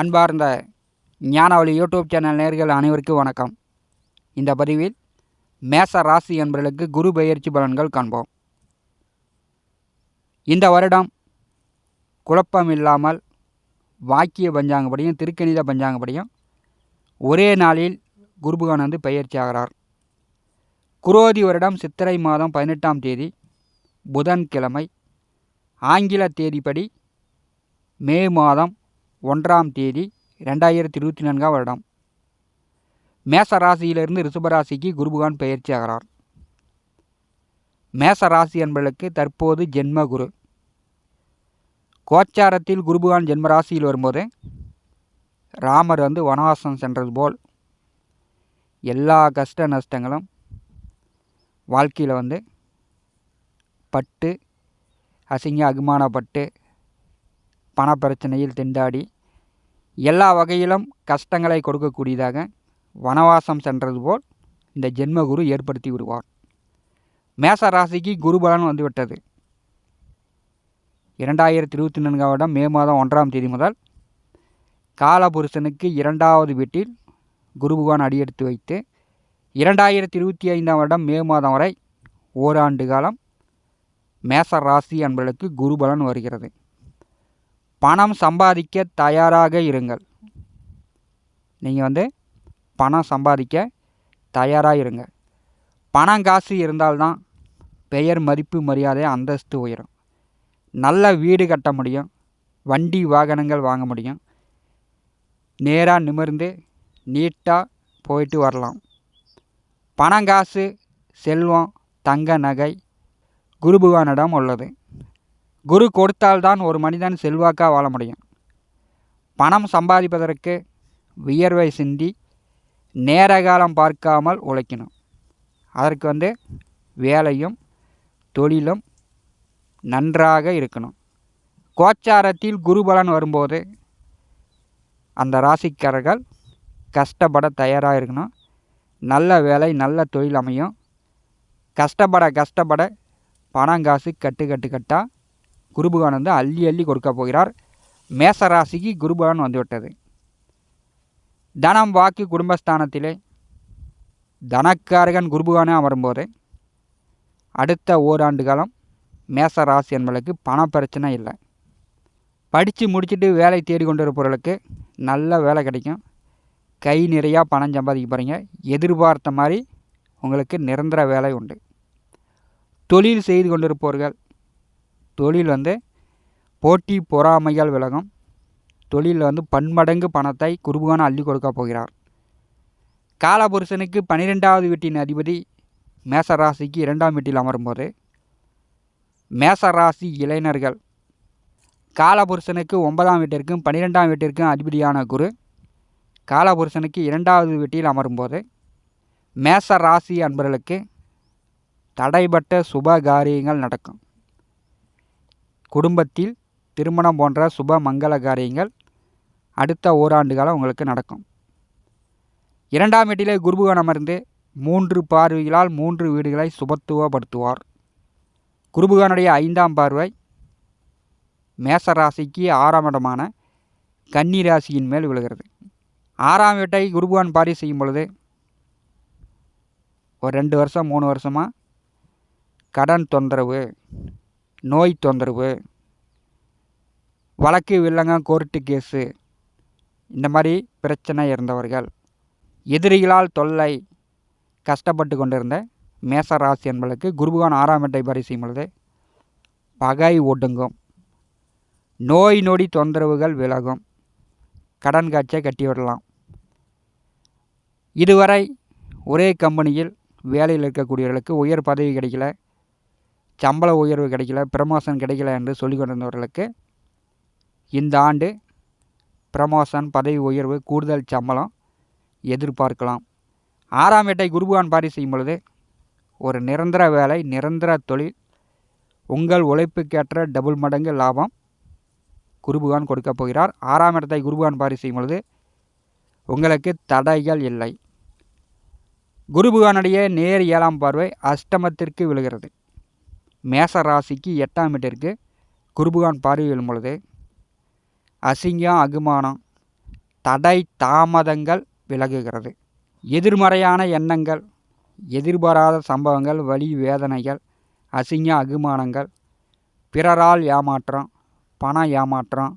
அன்பார்ந்த ஞானவழி YouTube channel நேர்கள் அனைவருக்கும் வணக்கம். இந்த பதிவில் மேச ராசி என்பவர்களுக்கு குரு பயிற்சி பலன்கள் காண்போம். இந்த வருடம் குழப்பம் இல்லாமல் வாக்கிய பஞ்சாங்கப்படியும் திருக்கணித பஞ்சாங்கப்படியும் ஒரே நாளில் குருபகான் வந்து பெயர்ச்சி ஆகிறார். குரோதி வருடம் சித்திரை மாதம் பதினெட்டாம் தேதி புதன்கிழமை ஆங்கில தேதிப்படி மே மாதம் ஒன்றாம் தேதி ரெண்டாயிரத்தி இருபத்தி நான்காம் வருடம். மேச ராசியிலிருந்து ரிஷபராசிக்கு குருபகான் பயிற்சி ஆகிறார். மேச ராசி என்பதற்கு தற்போது ஜென்ம குரு கோச்சாரத்தில் குருபகான் ஜென்மராசியில் வரும்போது ராமர் வந்து வனவாசம் சென்றது போல் எல்லா கஷ்ட நஷ்டங்களும் வாழ்க்கையில் வந்து பட்டு அசிங்க அகுமானப்பட்டு பணப்பிரச்சனையில் திண்டாடி எல்லா வகையிலும் கஷ்டங்களை கொடுக்கக்கூடியதாக வனவாசம் சென்றது போல் இந்த ஜென்மகுரு ஏற்படுத்தி விடுவார். மேச ராசிக்கு குருபலன் வந்துவிட்டது. இரண்டாயிரத்தி இருபத்தி நான்காம் வருடம் மே மாதம் ஒன்றாம் தேதி முதல் காலபுருஷனுக்கு இரண்டாவது வீட்டில் குரு பகவான் அடியெடுத்து வைத்து இரண்டாயிரத்தி இருபத்தி ஐந்தாம் வருடம் மே மாதம் வரை ஓராண்டு காலம் மேச ராசி என்பதற்கு குருபலன் வருகிறது. பணம் சம்பாதிக்க தயாராக இருங்கள். நீங்கள் வந்து பணம் சம்பாதிக்க தயாராக இருங்க. பணம் காசு இருந்தால்தான் பெயர் மதிப்பு மரியாதை அந்தஸ்து உயரும். நல்ல வீடு கட்ட முடியும். வண்டி வாகனங்கள் வாங்க முடியும். நேராக நிமிர்ந்து நீட்டாக போயிட்டு வரலாம். பணம் காசு செல்வம் தங்க நகை குருபுவானிடம் உள்ளது. குரு கொடுத்தால்தான் ஒரு மனிதன் செல்வாக்காக வாழ முடியும். பணம் சம்பாதிப்பதற்கு வியர்வை சிந்தி நேர காலம் பார்க்காமல் உழைக்கணும். அதற்கு வந்து வேலையும் தொழிலும் நன்றாக இருக்கணும். கோச்சாரத்தில் குருபலன் வரும்போது அந்த ராசிக்காரர்கள் கஷ்டப்பட தயாராக இருக்கணும். நல்ல வேலை நல்ல தொழில் அமையும். கஷ்டப்பட கஷ்டப்பட பணம் காசு கட்டு கட்டு கட்டாக குருபகான் வந்து அள்ளி அள்ளி கொடுக்க போகிறார். மேசராசிக்கு குருபகான் வந்துவிட்டது. தனம் வாக்கு குடும்பஸ்தானத்திலே தனக்காரகன் குருபகானே அமரும்போது அடுத்த ஓராண்டு காலம் மேச ராசி என்பவர்களுக்கு பண பிரச்சனை இல்லை. படித்து முடிச்சுட்டு வேலை தேடி கொண்டு இருப்பவர்களுக்கு நல்ல வேலை கிடைக்கும். கை நிறையா பணம் சம்பாதிக்க போகிறீங்க எதிர்பார்த்த மாதிரி உங்களுக்கு நிரந்தர வேலை உண்டு. தொழில் செய்து கொண்டிருப்பவர்கள் தொழில் வந்து போட்டி பொறாமைகள் விலகும். தொழிலில் வந்து பன்மடங்கு பணத்தை குருபுகான அள்ளி கொடுக்க போகிறார். காலபுருஷனுக்கு பன்னிரெண்டாவது வீட்டின் அதிபதி மேசராசிக்கு இரண்டாம் வீட்டில் அமரும்போது மேசராசி இளைஞர்கள் காலபுருஷனுக்கு ஒன்பதாம் வீட்டிற்கும் பன்னிரெண்டாம் வீட்டிற்கும் அதிபதியான குரு காலபுருஷனுக்கு இரண்டாவது வீட்டில் அமரும்போது மேச ராசி அன்பர்களுக்கு தடைபட்ட சுப காரியங்கள் நடக்கும். குடும்பத்தில் திருமணம் போன்ற சுப மங்கள காரியங்கள் அடுத்த ஓராண்டு காலம் உங்களுக்கு நடக்கும். இரண்டாம் வீட்டிலே குருபுகன் அமர்ந்து மூன்று பார்வைகளால் மூன்று வீடுகளை சுபத்துவப்படுத்துவார். குருபுகானுடைய ஐந்தாம் பார்வை மேசராசிக்கு ஆறாம் இடமான கன்னி ராசியின் மேல் விழுகிறது. ஆறாம் வீட்டை குருபுகான் பாரி செய்யும் பொழுது ஒரு ரெண்டு வருஷம் மூணு வருஷமாக கடன் தொந்தரவு நோய் தொந்தரவு வழக்கு வில்லங்க கோர்ட்டு கேஸு இந்த மாதிரி பிரச்சனை இருந்தவர்கள் எதிரிகளால் தொல்லை கஷ்டப்பட்டு கொண்டிருந்த மேச ராசி என்பதற்கு குருபகான் ஆறாம் எட்டை பரிசெய்யும் பொழுது பகை ஒடுங்கும். நோய் நொடி தொந்தரவுகள் விலகும். கடன் காட்சியை கட்டிவிடலாம் இதுவரை ஒரே கம்பெனியில் வேலையில் இருக்கக்கூடியவர்களுக்கு உயர் பதவி கிடைக்கல. சம்பள உயர்வு கிடைக்கல ப்ரமோஷன் கிடைக்கல என்று சொல்லி கொண்டிருந்தவர்களுக்கு இந்த ஆண்டு ப்ரமோஷன் பதவி உயர்வு கூடுதல் சம்பளம் எதிர்பார்க்கலாம். ஆறாம் வேட்டை குருபகான் பாரி செய்யும் பொழுது ஒரு நிரந்தர வேலை நிரந்தர தொழில் உங்கள் உழைப்புக்கேற்ற டபுள் மடங்கு லாபம் குருபகான் கொடுக்கப் போகிறார். ஆறாம் இடத்தை குருபகான் பாரி செய்யும் பொழுது உங்களுக்கு தடைகள் இல்லை. குருபகானுடைய நேர் ஏழாம் பார்வை அஷ்டமத்திற்கு விழுகிறது. மேச ராசிக்கு எட்டாம் வீட்டிற்கு குருபகான் பார்வையிடும் பொழுது அசிங்கம் அகுமானம் தடை தாமதங்கள் விலகுகிறது. எதிர்மறையான எண்ணங்கள் எதிர்பாராத சம்பவங்கள் வலி வேதனைகள் அசிங்க அகுமானங்கள் பிறரால் ஏமாற்றம் பண ஏமாற்றம்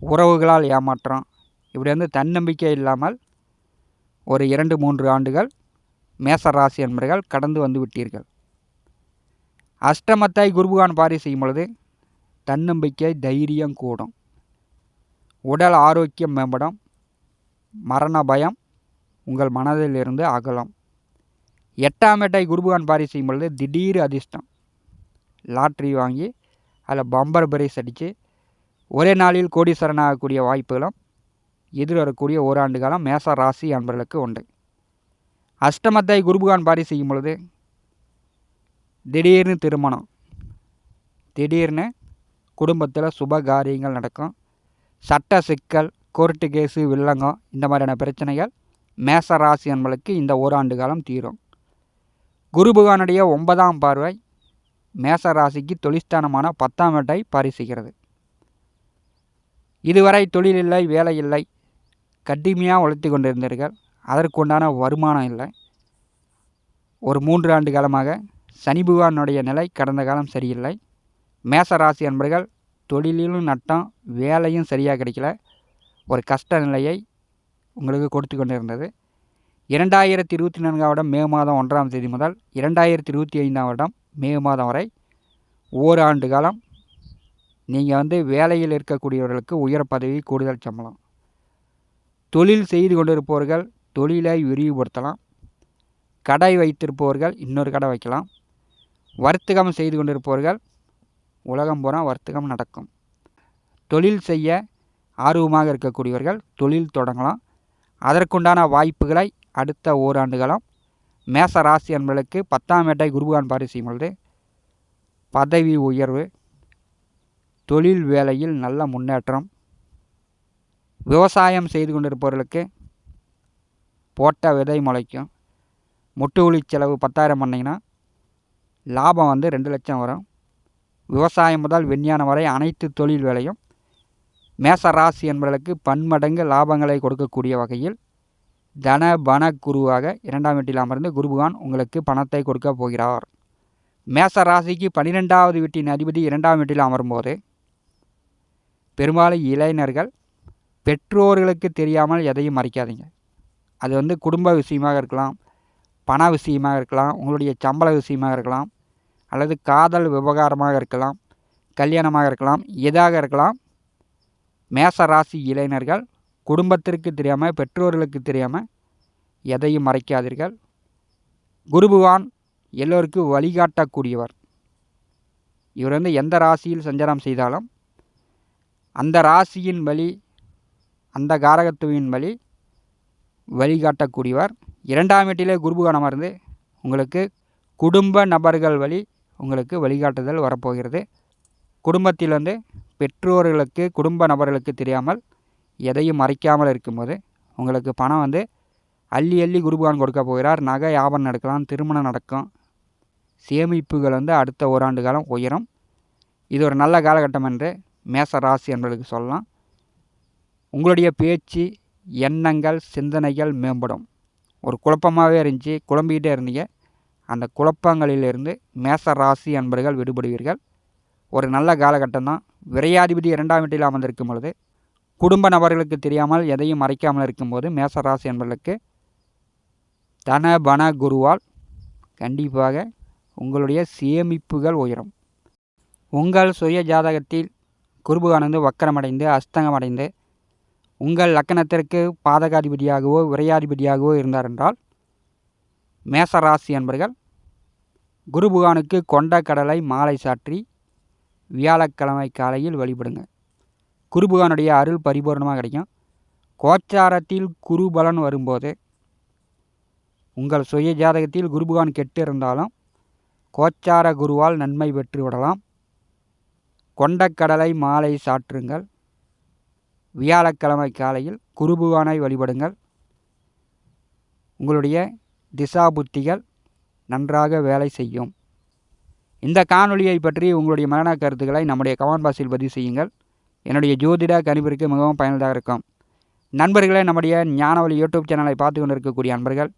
உறவுகளால் ஏமாற்றம் இப்படி வந்து தன்னம்பிக்கை இல்லாமல் ஒரு இரண்டு மூன்று ஆண்டுகள் மேச ராசி என்பர்கள் கடந்து வந்து விட்டீர்கள். அஷ்டமத்தாய் குருபகான் பாரி செய்யும் பொழுது தன்னம்பிக்கை தைரியம் கூடும். உடல் ஆரோக்கியம் மேம்படும். மரண பயம் உங்கள் மனதிலிருந்து அகலும். எட்டாம் எட்டை குருபகான் பாரி செய்யும் பொழுது திடீர் அதிர்ஷ்டம். லாட்ரி வாங்கி அதில் பம்பர் பிரைஸ் அடித்து ஒரே நாளில் கோடீஸ்வரன் ஆகக்கூடிய வாய்ப்புகளும் எதிர்வரக்கூடிய ஓராண்டு காலம் மேச ராசி அன்பர்களுக்கு உண்டு. அஷ்டமத்தை குருபகான் பாரி செய்யும் பொழுது திடீர்னு திருமணம். திடீர்னு குடும்பத்தில் சுப காரியங்கள் நடக்கும். சட்ட சிக்கல் கோர்ட்டு கேஸு வில்லங்கம் இந்த மாதிரியான பிரச்சனைகள் மேச ராசி அன்பர்களுக்கு இந்த ஓராண்டு காலம் தீரும். குரு பகவானுடைய ஒன்பதாம் பார்வை மேச ராசிக்கு தொழிற்ஸ்தானமான பத்தாம் வீட்டை பரிசுகிறது இதுவரை தொழில் இல்லை வேலை இல்லை கடுமையாக உழைத்து கொண்டிருந்தீர்கள். அதற்குண்டான வருமானம் இல்லை. ஒரு மூன்று ஆண்டு காலமாக சனி பகவானுடைய நிலை கடந்த காலம் சரியில்லை. மேச ராசி அன்பர்கள் தொழிலிலும் நட்டம் வேலையும் சரியாக கிடைக்கல. ஒரு கஷ்ட நிலையை உங்களுக்கு கொடுத்து கொண்டிருந்தது. இரண்டாயிரத்தி இருபத்தி நான்காம் வருடம் மே மாதம் ஒன்றாம் தேதி முதல் இரண்டாயிரத்தி இருபத்தி ஐந்தாம் வருடம் மே மாதம் வரை ஓராண்டு காலம் நீங்கள் வந்து வேலையில் இருக்கக்கூடியவர்களுக்கு உயர் பதவி கூடுதல் சம்பளம். தொழில் செய்து கொண்டிருப்பவர்கள் தொழிலை விரிவுபடுத்தலாம். கடை வைத்திருப்பவர்கள் இன்னொரு கடை வைக்கலாம். வர்த்தகம் செய்து கொண்டிருப்பவர்கள் உலகம் பூரா வர்த்தகம் நடக்கும். தொழில் செய்ய ஆர்வமாக இருக்கக்கூடியவர்கள் தொழில் தொடங்கலாம். அதற்குண்டான வாய்ப்புகளை அடுத்த ஓராண்டுகளும் மேச ராசி என்பதற்கு பத்தாம் வேட்டை குருபகான் பாரிசியம் செய்யும் பொழுது பதவி உயர்வு தொழில் வேலையில் நல்ல முன்னேற்றம் விவசாயம் செய்து கொண்டிருப்பவர்களுக்கு போட்ட விதை முளைக்கும். முட்டு செலவு பத்தாயிரம் பண்ணிங்கன்னா லாபம் வந்து ரெண்டு லட்சம் வரும். விவசாயம் முதல் விஞ்ஞானம் வரை அனைத்து தொழில் வேலையும் மேச ராசி என்பவர்களுக்கு பன்மடங்கு லாபங்களை கொடுக்கக்கூடிய வகையில் தன பண குருவாக இரண்டாம் வீட்டில் அமர்ந்து குருபகான் உங்களுக்கு பணத்தை கொடுக்க போகிறார். மேச ராசிக்கு பன்னிரெண்டாவது வீட்டின் அதிபதி இரண்டாம் வீட்டில் அமரும்போது பெரும்பாலும் இளைஞர்கள் பெற்றோர்களுக்கு தெரியாமல் எதையும் மறைக்காதீங்க. அது வந்து குடும்ப விஷயமாக இருக்கலாம் பண விஷயமாக இருக்கலாம் உங்களுடைய சம்பள விஷயமாக இருக்கலாம் அல்லது காதல் விவகாரமாக இருக்கலாம் கல்யாணமாக இருக்கலாம் எதாக இருக்கலாம் மேச ராசி இளைஞர்கள் குடும்பத்திற்கு தெரியாமல் பெற்றோர்களுக்கு தெரியாமல் எதையும் மறைக்காதீர்கள். குருபுவான் எல்லோருக்கும் வழிகாட்டக்கூடியவர். இவர் வந்து எந்த ராசியில் சஞ்சாரம் செய்தாலும் அந்த ராசியின் வழி அந்த காரகத்துவின் வழி வழிகாட்டக்கூடியவர். இரண்டாம் வீட்டிலே குருபுகானம் இருந்து உங்களுக்கு குடும்ப நபர்கள் வழி உங்களுக்கு வழிகாட்டுதல் வரப்போகிறது. குடும்பத்தில் வந்து பெற்றோர்களுக்கு குடும்ப நபர்களுக்கு தெரியாமல் எதையும் மறைக்காமல் இருக்கும்போது உங்களுக்கு பணம் வந்து அள்ளி அள்ளி குருபகான் கொடுக்க போகிறார். நகை யாபம் நடக்கலாம் திருமணம் நடக்கும். சேமிப்புகள் வந்து அடுத்த ஓராண்டு காலம் உயரும். இது ஒரு நல்ல காலகட்டம் என்று மேச ராசி என்பதற்கு சொல்லலாம். உங்களுடைய பேச்சு எண்ணங்கள் சிந்தனைகள் மேம்படும். ஒரு குழப்பமாகவே இருந்துச்சு. குழம்பிக்கிட்டே இருந்தீங்க. அந்த குழப்பங்களிலிருந்து மேச ராசி அன்பர்கள் விடுபடுவீர்கள். ஒரு நல்ல காலகட்டம் தான் விரையாதிபதி இரண்டாம் வீட்டில் அமர்ந்திருக்கும் பொழுது குடும்ப நபர்களுக்கு தெரியாமல் எதையும் மறைக்காமல் இருக்கும்போது மேச ராசி என்பர்களுக்கு தன பன குருவால் கண்டிப்பாக உங்களுடைய சேமிப்புகள் உயரும். உங்கள் சுய ஜாதகத்தில் குருபுகானந்து வக்கரமடைந்து அஸ்தங்கமடைந்து உங்கள் லக்கணத்திற்கு பாதகாதிபதியாகவோ விரையாதிபதியாகவோ இருந்தார் என்றால் மேசராசி அன்பர்கள் என்பர்கள் குருபுகானுக்கு கொண்ட கடலை மாலை சாற்றி வியாழக்கிழமை காலையில் வழிபடுங்க. குருபுகானுடைய அருள் பரிபூர்ணமாக கிடைக்கும். கோச்சாரத்தில் குருபலன் வரும்போது உங்கள் சுய ஜாதகத்தில் குருபுகான் கெட்டு இருந்தாலும் கோச்சார குருவால் நன்மை பெற்று விடலாம். கொண்டக்கடலை மாலை சாற்றுங்கள். வியாழக்கிழமை காலையில் குருபுகானை வழிபடுங்கள். உங்களுடைய திசா புத்திகள் நன்றாக வேலை செய்யும். இந்த காணொலியை பற்றி உங்களுடைய மரண கருத்துக்களை நம்முடைய கமெண்ட் பாக்ஸில் பதிவு செய்யுங்கள். என்னுடைய ஜோதிட கணிப்பிற்கு மிகவும் பயனுள்ளதாக இருக்கும். நண்பர்களே நம்முடைய ஞானவழி யூடியூப் சேனலை பார்த்து கொண்டு இருக்கக்கூடிய அன்பர்கள்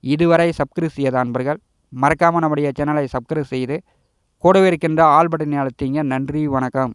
இதுவரை சப்ஸ்கிரைப் செய்யாத அன்பர்கள் மறக்காமல் நம்முடைய சேனலை சப்ஸ்கிரைப் செய்து கூடவே இருக்கின்ற ஆல் பட்டனை அழுத்திங்க. நன்றி வணக்கம்.